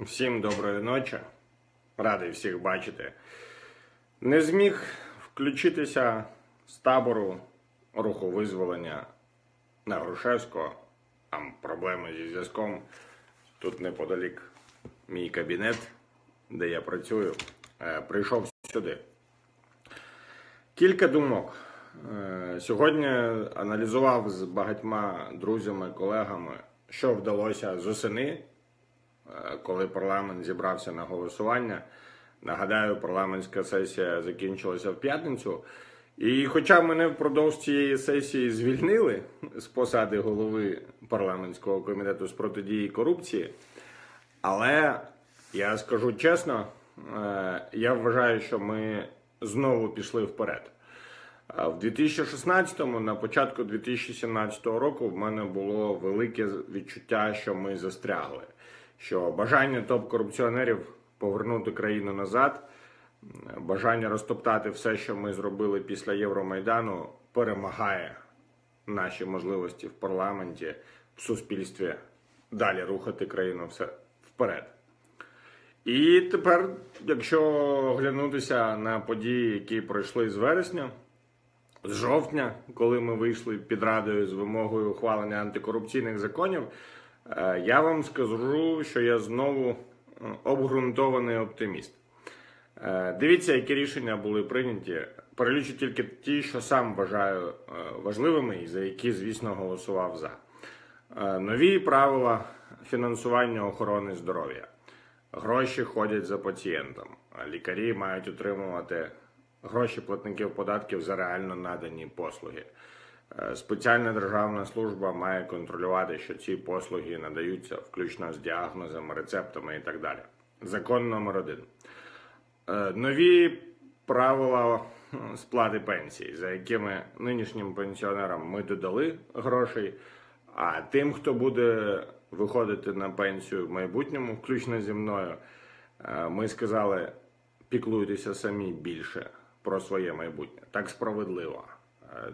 Всім доброї ночі. Радий всіх бачити. Не зміг включитися з табору руху визволення на Грушевського. Там проблеми зі зв'язком. Тут неподалік мій кабінет, де я працюю. Е, Прийшов сюди. Кілька думок. Е, Сьогодні аналізував з багатьма друзями, колегами, що вдалося з осени, е, коли парламент зібрався на голосування. Нагадаю, парламентська сесія закінчилася в п'ятницю. І хоча мене впродовж цієї сесії звільнили з посади голови парламентського комітету з протидії корупції, але я скажу чесно, е, я вважаю, що ми знову пішли вперед. А В 2016-му, на початку 2017 року, в мене було велике відчуття, що ми застрягли. Що бажання топ-корупціонерів повернути країну назад, бажання розтоптати все, що ми зробили після Євромайдану, перемагає наші можливості в парламенті, в суспільстві далі рухати країну все вперед. І тепер, якщо оглянутися на події, які пройшли з вересня, з жовтня, коли ми вийшли під радою з вимогою ухвалення антикорупційних законів, я вам скажу, що я знову е, обґрунтований оптиміст. Е, Дивіться, які рішення були прийняті. Перелічу тільки ті, що сам вважаю е, важливими і за які, звісно, голосував за. Е, Нові правила фінансування охорони здоров'я. Гроші ходять за пацієнтом. Лікарі мають отримувати гроші платників податків за реально надані послуги. Е, Спеціальна державна служба має контролювати, що ці послуги надаються включно з діагнозами, рецептами і так далі. Закон номер один. Е, Нові правила сплати пенсій, за якими нинішнім пенсіонерам ми додали грошей, а тим, хто буде виходити на пенсію в майбутньому, включно зі мною, е, ми сказали, піклуйтеся самі більше про своє майбутнє. Так справедливо.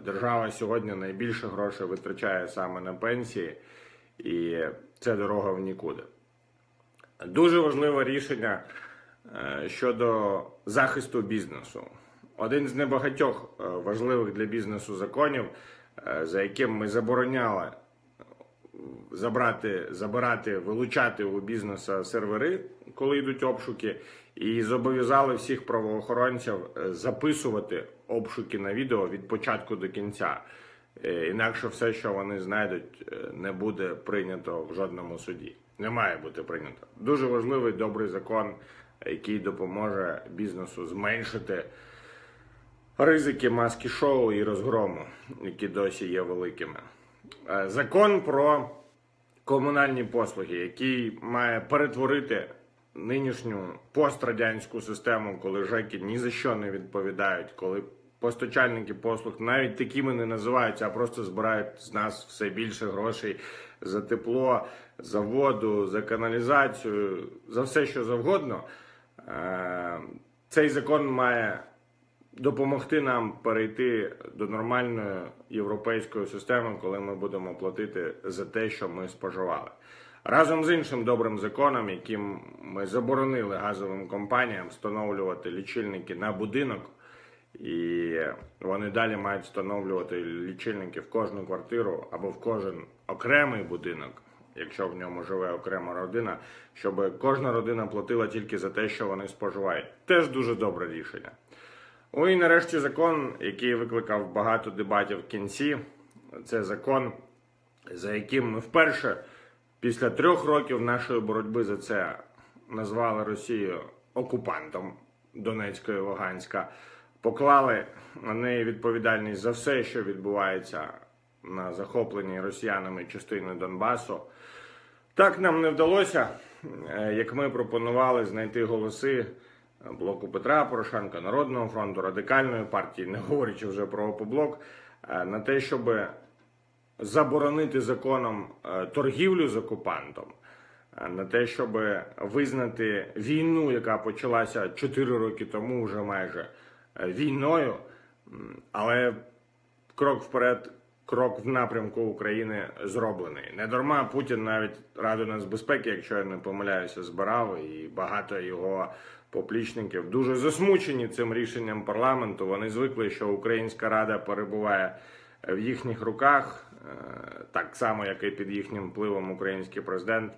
Держава сьогодні найбільше грошей витрачає саме на пенсії, і це дорога в нікуди. Дуже важливе рішення е, щодо захисту бізнесу. Один з небагатьох е, важливих для бізнесу законів, е, за яким ми забороняли забрати, забирати, вилучати у бізнеса сервери, коли йдуть обшуки, і зобов'язали всіх правоохоронців е, записувати обшуки на відео від початку до кінця. Е, Інакше все, що вони знайдуть, е, не буде прийнято в жодному суді. Не має бути прийнято. Дуже важливий добрий закон, який допоможе бізнесу зменшити ризики маски шоу і розгрому, які досі є великими. Закон про комунальні послуги, який має перетворити нинішню пострадянську систему, коли ЖЕКи ні за що не відповідають, коли постачальники послуг навіть такими не називаються, а просто збирають з нас все більше грошей за тепло, за воду, за каналізацію, за все, що завгодно. Е, Цей закон має допомогти нам перейти до нормальної європейської системи, коли ми будемо платити за те, що ми споживали. Разом з іншим добрим законом, яким ми заборонили газовим компаніям встановлювати лічильники на будинок, і вони далі мають встановлювати лічильники в кожну квартиру або в кожен окремий будинок, якщо в ньому живе окрема родина, щоб кожна родина платила тільки за те, що вони споживають. Теж дуже добре рішення. Ну і нарешті закон, який викликав багато дебатів в кінці, це закон, за яким ми вперше після трьох років нашої боротьби за це назвали Росію окупантом Донецька і Луганська, поклали на неї відповідальність за все, що відбувається на захопленій росіянами частини Донбасу. Так нам не вдалося, е, як ми пропонували знайти голоси блоку Петра Порошенка, Народного фронту, радикальної партії, не говорячи вже про опоблок, е, на те, щоб заборонити законом е, торгівлю з окупантом, на те, щоб визнати війну, яка почалася 4 роки тому, вже майже е, війною, але крок вперед крок в напрямку України зроблений. Не дарма Путін навіть Раду нацбезпеки, якщо я не помиляюся, збирав, і багато його поплічників дуже засмучені цим рішенням парламенту. Вони звикли, що Українська Рада перебуває в їхніх руках, так само, як і під їхнім впливом український президент.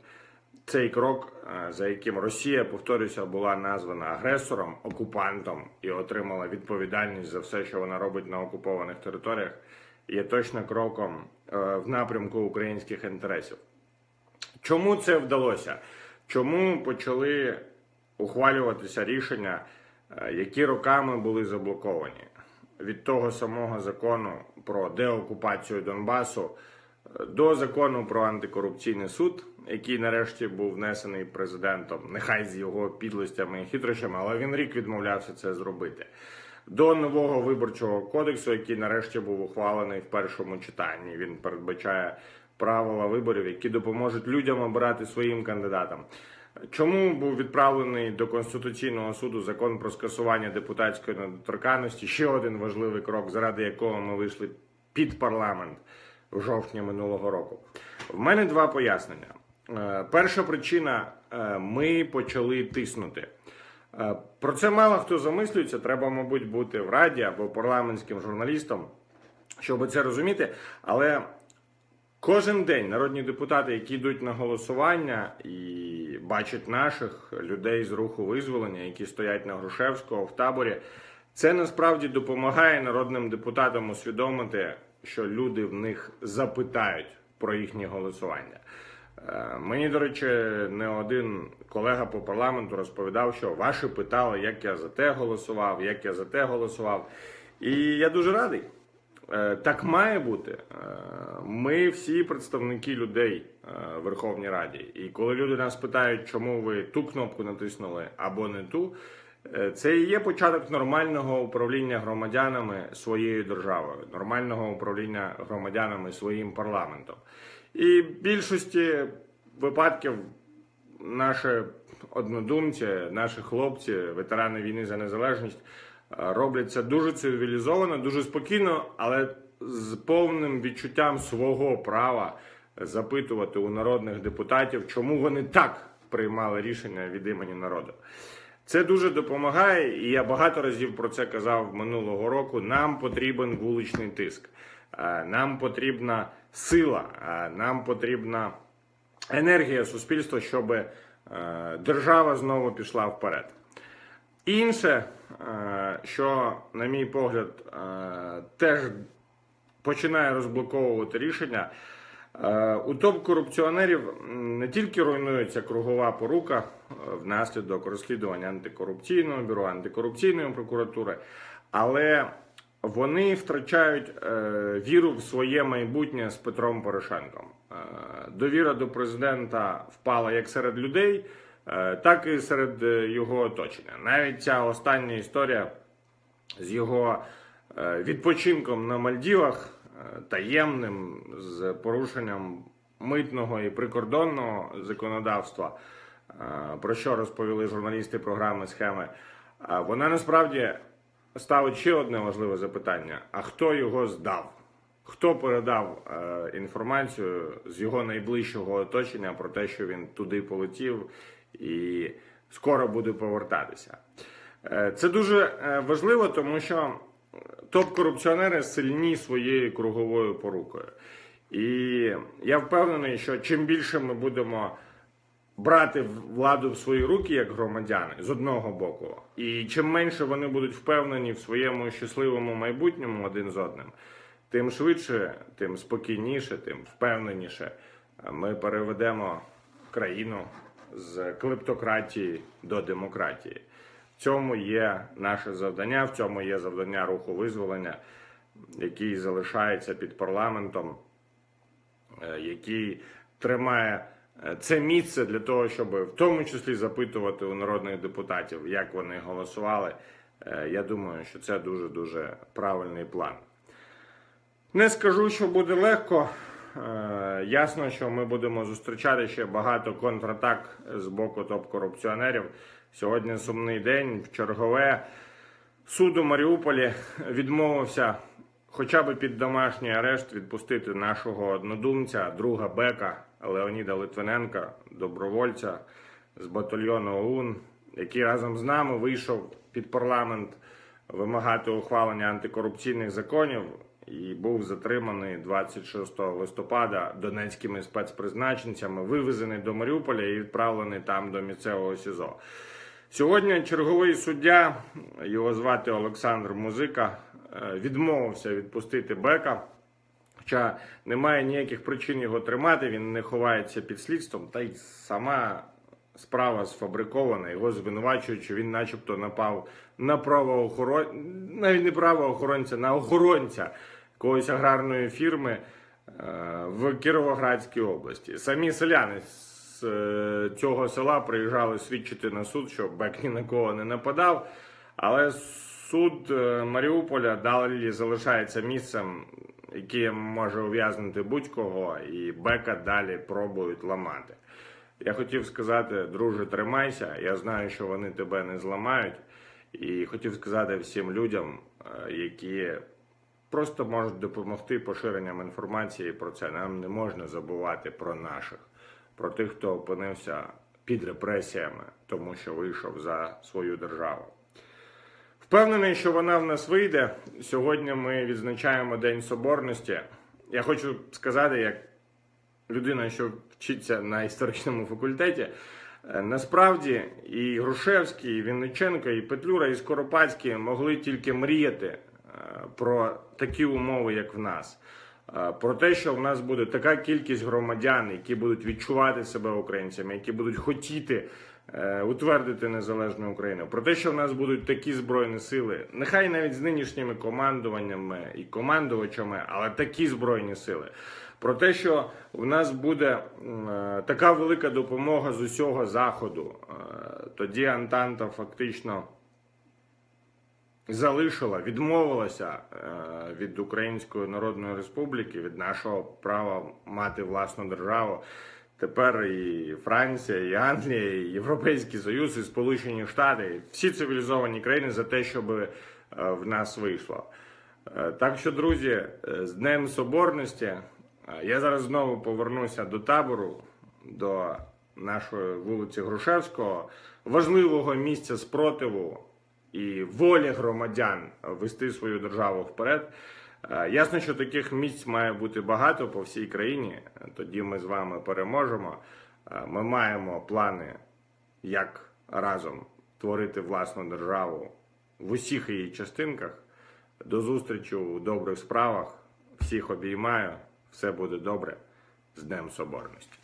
Цей крок, е, за яким Росія, повторюся, була названа агресором, окупантом і отримала відповідальність за все, що вона робить на окупованих територіях, є точно кроком е, в напрямку українських інтересів. Чому це вдалося? Чому почали ухвалюватися рішення, е, які роками були заблоковані? Від того самого закону про деокупацію Донбасу е, до закону про антикорупційний суд, який нарешті був внесений президентом, нехай з його підлостями і хитрощами, але він рік відмовлявся це зробити. До нового виборчого кодексу, який нарешті був ухвалений в першому читанні, він передбачає правила виборів, які допоможуть людям обирати своїм кандидатам. Чому був відправлений до Конституційного суду закон про скасування депутатської недоторканності? Ще один важливий крок, заради якого ми вийшли під парламент в жовтні минулого року. В мене два пояснення. Е, Перша причина: е, ми почали тиснути. Е, Про це мало хто замислюється. Треба, мабуть, бути в раді або парламентським журналістом, щоб це розуміти. Але Кожен день народні депутати, які йдуть на голосування і бачать наших людей з руху визволення, які стоять на Грушевського в таборі, це насправді допомагає народним депутатам усвідомити, що люди в них запитають про їхнє голосування. Е, Мені, до речі, не один колега по парламенту розповідав, що ваші питали, як я за те голосував, як я за те голосував. І я дуже радий. Е, Так має бути. Ми всі представники людей е, в Верховній Раді. І коли люди нас питають, чому ви ту кнопку натиснули або не ту, е, це і є початок нормального управління громадянами своєю державою, нормального управління громадянами своїм парламентом. І в більшості випадків наші однодумці, наші хлопці, ветерани війни за незалежність, е, роблять це дуже цивілізовано, дуже спокійно, але з повним відчуттям свого права запитувати у народних депутатів, чому вони так приймали рішення від імені народу. Це дуже допомагає, і я багато разів про це казав минулого року. Нам потрібен вуличний тиск, Е, нам потрібна сила, е, нам потрібна енергія суспільства, щоб е, держава знову пішла вперед. Інше, що, на мій погляд, теж починає розблоковувати рішення. Е, У топ-корупціонерів не тільки руйнується кругова порука е, внаслідок розслідування антикорупційного бюро, антикорупційної прокуратури, але вони втрачають е, віру в своє майбутнє з Петром Порошенком. Довіра до президента впала як серед людей, так і серед його оточення. Навіть ця остання історія з його відпочинком на Мальдівах е, таємним з порушенням митного і прикордонного законодавства, е, про що розповіли журналісти програми схеми. е, Вона насправді ставить ще одне важливе запитання: а хто його здав? Хто передав е, інформацію з його найближчого оточення про те, що він туди полетів і скоро буде повертатися? Е, Це дуже е, важливо, тому що топ-корупціонери сильні своєю круговою порукою. І я впевнений, що чим більше ми будемо брати владу в свої руки як громадяни з одного боку, і чим менше вони будуть впевнені в своєму щасливому майбутньому один з одним, тим швидше, тим спокійніше, тим впевненіше ми переведемо країну з клептократії до демократії. Цьому є наше завдання, в цьому є завдання руху визволення, який залишається під парламентом, е, який тримає е, це місце для того, щоб в тому числі запитувати у народних депутатів, як вони голосували. Е, Я думаю, що це дуже дуже правильний план. Не скажу, що буде легко. Е, Ясно, що ми будемо зустрічати ще багато контратак з боку топ-корупціонерів. Сьогодні сумний день. В чергове суд у Маріуполі відмовився хоча б під домашній арешт відпустити нашого однодумця, друга Бека Леоніда Литвиненка, добровольця з батальйону ОУН, який разом з нами вийшов під парламент вимагати ухвалення антикорупційних законів і був затриманий 26 листопада донецькими спецпризначенцями, вивезений до Маріуполя і відправлений там до місцевого СІЗО. Сьогодні черговий суддя, його звати Олександр Музика, е, відмовився відпустити Бека. Хоча немає ніяких причин його тримати, він не ховається під слідством, та й сама справа сфабрикована. Його звинувачують, що він начебто напав на правоохоронця, навіть не правоохоронця, на охоронця якоїсь аграрної фірми е, в Кіровоградській області. Самі селяни з е, цього села приїжджали свідчити на суд, що Бек ні на кого не нападав. Але суд е, Маріуполя далі залишається місцем, яке може ув'язнути будь-кого, і Бека далі пробують ламати. Я хотів сказати, друже, тримайся. Я знаю, що вони тебе не зламають. І хотів сказати всім людям, які просто можуть допомогти поширенням інформації про це. Нам не можна забувати про наших, про тих, хто опинився під репресіями, тому що вийшов за свою державу. Впевнений, що вона в нас вийде. Сьогодні ми відзначаємо День Соборності. Я хочу сказати, як людина, що вчиться на історичному факультеті, е, насправді і Грушевський, і Вінниченко, і Петлюра, і Скоропадський могли тільки мріяти про такі умови, як в нас. Е, Про те, що в нас буде така кількість громадян, які будуть відчувати себе українцями, які будуть хотіти е, утвердити незалежну Україну, про те, що в нас будуть такі збройні сили, нехай навіть з нинішніми командуваннями і командувачами, але такі збройні сили. Про те, що в нас буде е, така велика допомога з усього заходу, Е, тоді Антанта фактично залишила, відмовилася е, від Української Народної Республіки, від нашого права мати власну державу. Тепер і Франція, і Англія, і Європейський Союз, і Сполучені Штати, і всі цивілізовані країни за те, щоб е, в нас вийшло. Е, Так що, друзі, з Днем Соборності. Я зараз знову повернуся до табору, до нашої вулиці Грушевського, важливого місця спротиву і волі громадян вести свою державу вперед. Е, Ясно, що таких місць має бути багато по всій країні. Тоді ми з вами переможемо. Е, Ми маємо плани, як разом творити власну державу в усіх її частинках. До зустрічі у добрих справах. Всіх обіймаю. Все буде добре. З Днем Соборності.